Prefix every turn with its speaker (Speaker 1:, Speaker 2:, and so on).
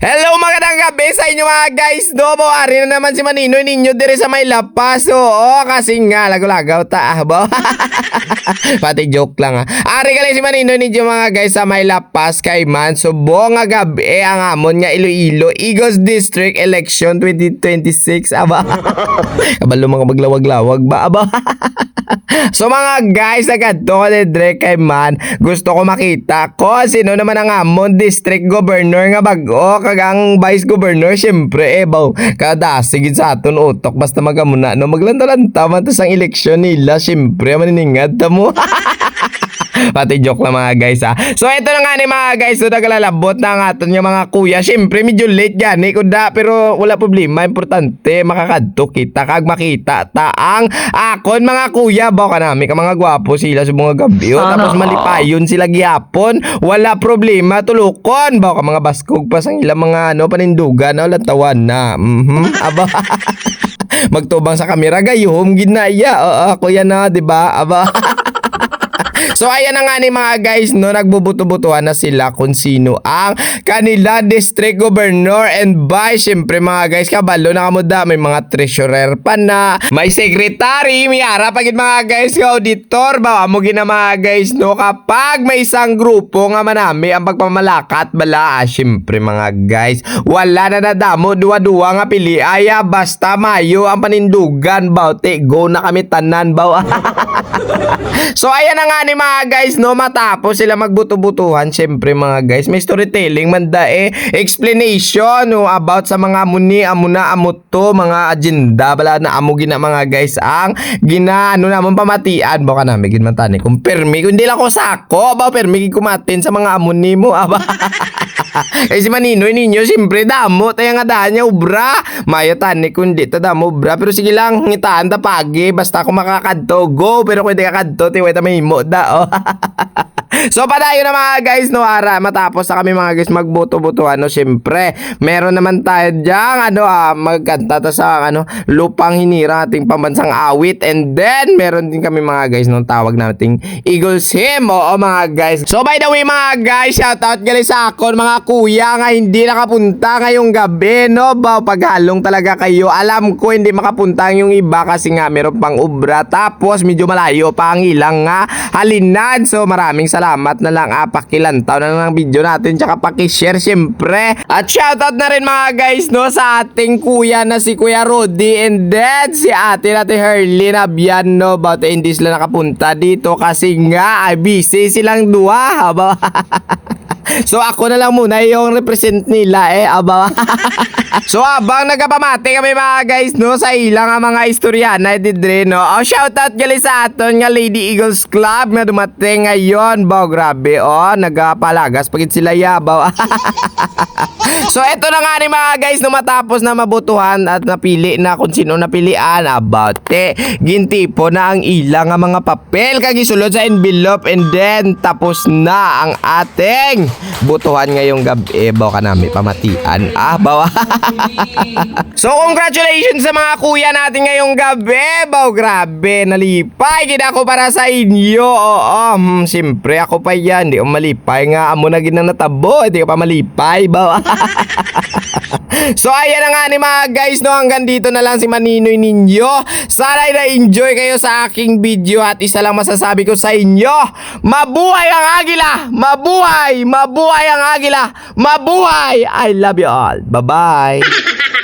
Speaker 1: Hello magandang gabi sa inyo mga guys. No Ari na naman si Maninoy ninyo dire sa may lapas. Oo kasi nga lagaw-lagaw ta ah bo. Pati joke lang ha Ari ka si Maninoy ninyo mga guys sa may lapas kay man Subo nga gabi ang amon nga Iloilo Igos District Election 2026 Aba Kabalo mga maglawag-lawag ba aba So mga guys, ni Dre kay man, gusto ko makita ko sino naman ang amon district governor nga bago kagang vice governor syempre eh baw kada sigid sa aton utok basta magamuna no? Maglanta-lanta man tas ang eleksyon nila syempre maniningad ta mo Pati joke lang mga guys ha. So ito na nga ni mga guys, so naglalabot na ang aton yung mga kuya. Siyempre medyo late gani kuda pero wala problema, importante makakadto kita kag makita ta ang akon mga kuya ba kanami ka mga gwapo sila sa mga gabi oh. tapos malipayon sila gihapon. Wala problema tulukon ba ka mga baskog pa sang ilang mga ano panindugan wala tawan na. Mhm. Aba. Magtubang sa kamera gayom ginaya. Oo, ako yan na, 'di ba? Aba. So ayan na nga ni mga guys no nagbubuto-butuhan na sila kung sino ang kanila district governor. And vice syempre mga guys kabalo na kamuda may mga treasurer pa na. May secretary may ara pagid mga guys ka auditor. Ba mo gina mga guys no kapag may isang grupo nga manami ang pagpamalakat bala ah, syempre mga guys wala na nadamo duwa-duwa nga pili. Aya basta mayo ang panindugan baute go na kami tanan baw So ayan na nga ni mga guys no? Matapos sila magbuto-butuhan syempre mga guys may storytelling manda eh explanation no about sa mga muni amuna amuto mga agenda bala na amo gina mga guys ang gina ano namon pamatian. Baka na migin man tani kung permi kung di lang ko sako. Ba permi kumatin sa mga amuni mo aba eh si Maninoy ninyo, siyempre damo, tayo nga daan niya, ubra. Maya tani kundi ta damo, ubra. Pero sige lang, ngitaan ta pagi, basta ako makakadto, go. Pero kung hindi kakadto, tiway ta may imo da, oh. So padayo na mga guys no ara matapos na kami mga guys magboto-botohan no syempre meron naman tayo diyan ano ah, magkanta ta sa ano lupang hinira ating pambansang awit. And then meron din kami mga guys nung tawag nating Eagles Hymn oo mga guys. So by the way mga guys shout out gali sa akon mga kuya nga hindi nakapunta ngayong gabi no? Ba paghalong talaga kayo. Alam ko hindi makapunta yung iba kasi nga meron pang ubra. Tapos medyo malayo pa ang ilang nga halinan so maraming salamat na lang ah, pakilantaw na lang ang video natin tsaka pakishare syempre. At shoutout na rin mga guys no sa ating kuya na si Kuya Rudy and then si ate natin Herlin Abian no about hindi sila nakapunta dito kasi nga ay busy silang duwa haba So ako na lang muna yung represent nila eh aba. so abang nagapamati kami mga guys no sa ilang nga mga istorya na didre no. Oh shoutout gali sa aton nga Lady Eagles Club nga dumating ngayon. Baw grabe oh nagapalagas pagit sila yabaw. so eto na nga ni mga guys no matapos na mabutuhan at napili na kung sino napilian about te gintipo na ang ilang nga mga papel kag isulod sa envelope and then tapos na ang ating butuhan ngayong gabi. Bawa ka namin pamatian. Ah bawa. So congratulations sa mga kuya natin ngayong gabi. Baw grabe. Nalipay. Gina ko para sa inyo. Oo hmm, siyempre ako pa yan. Di ko malipay nga. Amo na ginang natabo. Hindi ko pa malipay bawa. So ayan na nga ni mga guys no? Hanggang dito na lang si Maninoy ninyo. Sana ay na-enjoy kayo sa aking video at isa lang masasabi ko sa inyo. Mabuhay ang agila! Mabuhay! Mabuhay ang agila! Mabuhay! I love you all. Bye-bye.